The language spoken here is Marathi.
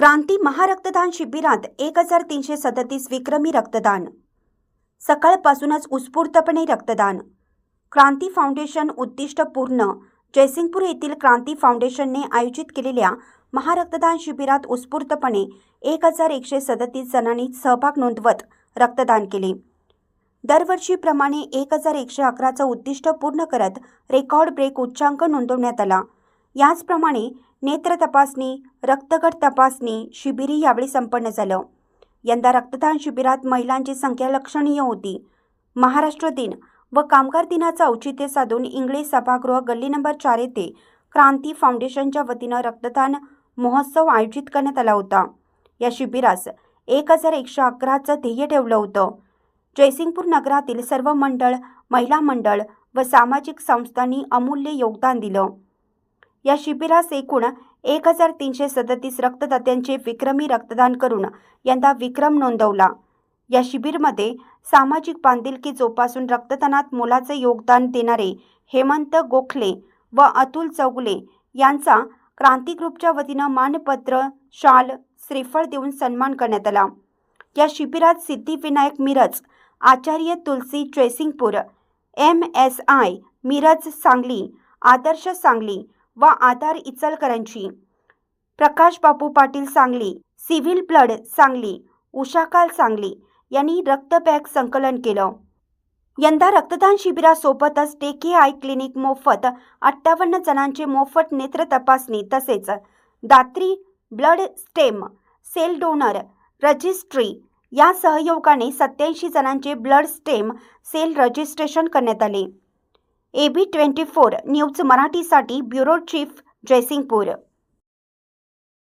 क्रांती महारक्तदान शिबिरात एक हजार तीनशे सदतीस विक्रमी रक्तदान. सकाळपासूनच उत्स्फूर्तपणे रक्तदान. क्रांती फाउंडेशन उद्दिष्टपूर्ण जयसिंगपूर येथील क्रांती फाउंडेशनने आयोजित केलेल्या महारक्तदान शिबिरात उत्स्फूर्तपणे एक हजार एकशे सदतीस जणांनी सहभाग नोंदवत रक्तदान केले. दरवर्षीप्रमाणे एक हजार एकशे अकराचं उद्दिष्ट पूर्ण करत रेकॉर्ड ब्रेक उच्चांक नोंदवण्यात आला. याचप्रमाणे नेत्र तपासणी रक्तगट तपासणी शिबिरही यावेळी संपन्न झालं. यंदा रक्तदान शिबिरात महिलांची संख्या लक्षणीय होती. महाराष्ट्र दिन व कामगार दिनाचं औचित्य साधून इंग्लिश सभागृह गल्ली नंबर चार येथे क्रांती फाउंडेशनच्या वतीनं रक्तदान महोत्सव आयोजित करण्यात आला होता. या शिबिरास एक हजार एकशे अकराचं ध्येय ठेवलं होतं. जयसिंगपूर नगरातील सर्व मंडळ महिला मंडळ व सामाजिक संस्थांनी अमूल्य योगदान दिलं. या शिबिरास एकूण एक हजार तीनशे सदतीस रक्तदात्यांचे विक्रमी रक्तदान करून यंदा विक्रम नोंदवला. या शिबिरमध्ये सामाजिक बांधिलकी जोपासून रक्तदानात मोलाचे योगदान देणारे हेमंत गोखले व अतुल चौगले यांचा क्रांती ग्रुपच्या वतीनं मानपत्र शाल श्रीफळ देऊन सन्मान करण्यात आला. या शिबिरात Siddhivinayak Miraj Acharya Tulsi ट्रेसिंगपूर M S I Miraj Sangli Adarsh Sangli व आधार इचलकरंजी. प्रकाश बापू पाटील सांगली सिव्हिल ब्लड सांगली उषाकाल सांगली यांनी रक्त बॅग संकलन केलं. यंदा रक्तदान शिबिरासोबतच टेके आय क्लिनिक मोफत अठ्ठावन्न जणांचे मोफत नेत्र तपासणी तसेच Datri blood stem cell donor registry या सहयोगाने सत्याऐंशी जणांचे ब्लड स्टेम सेल रजिस्ट्रेशन करण्यात आले. A B twenty four news मराठीसाठी ब्युरो चीफ जयसिंगपूर.